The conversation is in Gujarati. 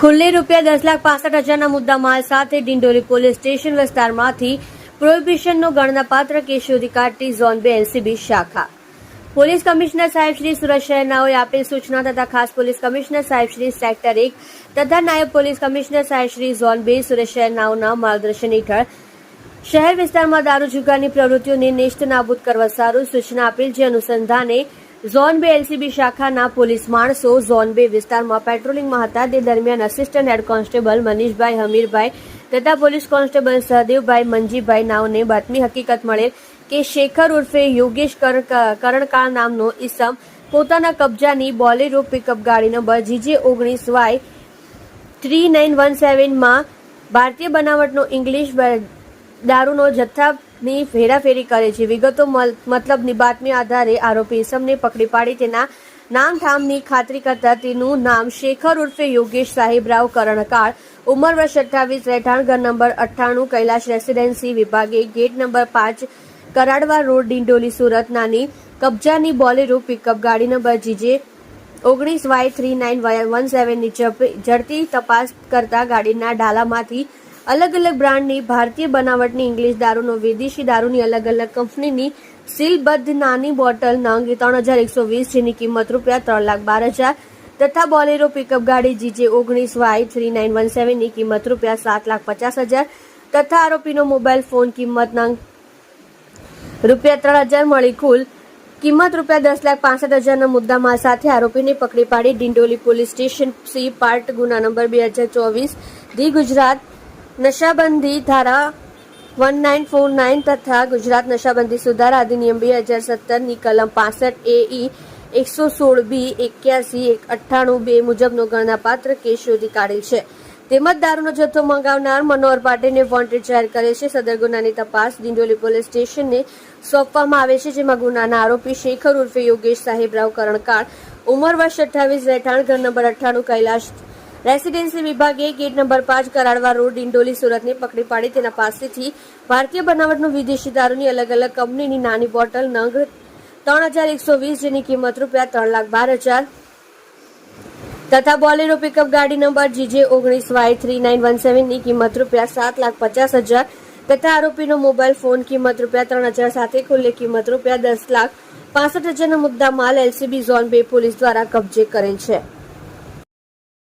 ખુલ્લી રૂપિયા દસ લાખ પાસઠ હજારના મુદ્દા માલ સાથે ડિંડોરી પોલીસ સ્ટેશન વિસ્તારમાંથી પ્રોહિબિશનનો ગણનાપાત્ર કેસ શોધી કાઢતી ઝોન બે એલસીબી શાખા. પોલીસ કમિશનર સાહેબ શ્રી સુરત શહેરનાઓએ આપેલ સૂચના તથા ખાસ પોલીસ કમિશનર સાહેબ શ્રી સેક્ટર એક તથા નાયબ પોલીસ કમિશનર સાહેબ શ્રી ઝોન બે સુરત શહેરનાઓના માર્ગદર્શન હેઠળ શહેર વિસ્તારમાં દારૂ જુગારની પ્રવૃત્તિઓને નેસ્ત નાબૂદ કરવા સારું સૂચના આપેલ જે અનુસંધાને ઝોન બે એલસીબી શાખાના પોલીસ માણસો ઝોન બે વિસ્તારમાં પેટ્રોલિંગમાં હતા. તે દરમિયાન assistant head constable Manishbhai Hamirbhai તથા પોલીસ કોન્સ્ટેબલ સહદેવભાઈ મંજીભાઈ નાવને બાતમી હકીકત મળેલ કે શેખર ઉર્ફે યોગેશ કર- કરણકાળ નામનો ઈસમ પોતાના કબજાની બોલેરો પિકઅપ ગાડી નંબર જીજે ઓગણીસ વાય થ્રી નાઇન વન સેવનમાં ભારતીય બનાવટનો ઇંગ્લિશ દારૂનો જથ્થાની હેરાફેરી કરે છે. વિગતો મતલબની બાતમી આધારે આરોપી ઇસમને પકડી પાડી તેના નામ ઠામની ખાતરી કરતા તેનું નામ શેખર ઉર્ફે યોગેશ સાહેબરાવ કરણકાળ, ઉંમર વર્ષ અઠ્ઠાવીસ, રહેઠાણ ઘર નંબર અઠ્ઠાણું, કૈલાશ રેસિડેન્સી વિભાગે ગેટ નંબર પાંચ, કરાડવા રોડ, ડિંડોલી, સુરત, નાની કબજાની બોલેરો પિકઅપ ગાડી નંબર જીજે ઓગણીસ વાય થ્રી નાઇન વન સેવનની ઝડપી તપાસ કરતા ગાડીના ડાલામાંથી અલગ અલગ બ્રાન્ડની ભારતીય બનાવટની ઇંગ્લિશ દારૂનો, વિદેશી દારૂની અલગ અલગ કંપનીની સીલબદ્ધ નાની બોટલ નંગ ત્રણ હજાર એકસો વીસ જેની કિંમત રૂપિયા ત્રણ લાખ બાર હજાર તથા બોલેરો પિકઅપ ગાડી જીજે ઓગણીસ વાય થ્રી નાઇન વન સેવનની કિંમત રૂપિયા સાત લાખ પચાસ હજાર તથા આરોપીનો મોબાઈલ ફોન કિંમત નંગ રૂપિયા ત્રણ હજાર મળી કુલ કિંમત રૂપિયા દસ લાખ પાસઠ હજારના મુદ્દામાલ સાથે આરોપીને પકડી પાડી Dindoli police station C part ગુના નંબર બે હજાર ચોવીસ, ધી ગુજરાત નશાબંધી ધારા વન નાઇન ફોર નાઇન તથા ગુજરાત નશાબંધી સુધારા અધિનિયમ બે હજાર સત્તરની કલમ પાસઠ એ ઈ એકસો સોળ બી એક્યાસી એક અઠ્ઠાણું બે મુજબનો ગણનાપાત્ર કેસ શોધી કાઢેલ છે. તેમજ દારૂનો જથ્થો મંગાવનાર મનોહર પાટીલને વોન્ટેડ જાહેર કરે છે. સદર ગુનાની તપાસ દિંડોલી પોલીસ સ્ટેશનને સોંપવામાં આવે છે, જેમાં ગુનાના આરોપી શેખર ઉર્ફે યોગેશ સાહેબરાવ કરણકાળ, ઉંમર વર્ષ અઠ્ઠાવીસ, રહેઠાણ ઘર નંબર અઠ્ઠાણું, કૈલાશ રેસિડેન્સી વિભાગે ગેટ નંબર પાંચ કરાડવા રોડ ડિંડોલી સુરતને પકડી પાડી. તેના પાસેથી ભારતીય બનાવટનું વિદેશી દારૂની અલગ અલગ કંપનીની નાની બોટલ નંગ ત્રણ હજાર એકસો વીસ જેની કિંમત રૂપિયા ત્રણ લાખ બાર હજાર તથા બોલેરો પિકઅપ ગાડી નંબર જીજે ઓગણીસ વાય થ્રી નાઇન વન સેવનની કિંમત રૂપિયા સાત લાખ પચાસ હજાર તથા આરોપીનો મોબાઈલ ફોન કિંમત રૂપિયા ત્રણ હજાર સાથે કુલ્લે કિંમત રૂપિયા દસ લાખ પાસઠ હજારનો મુદ્દા માલ એલસીબી ઝોન બે પોલીસ દ્વારા કબજે કરેલ છે.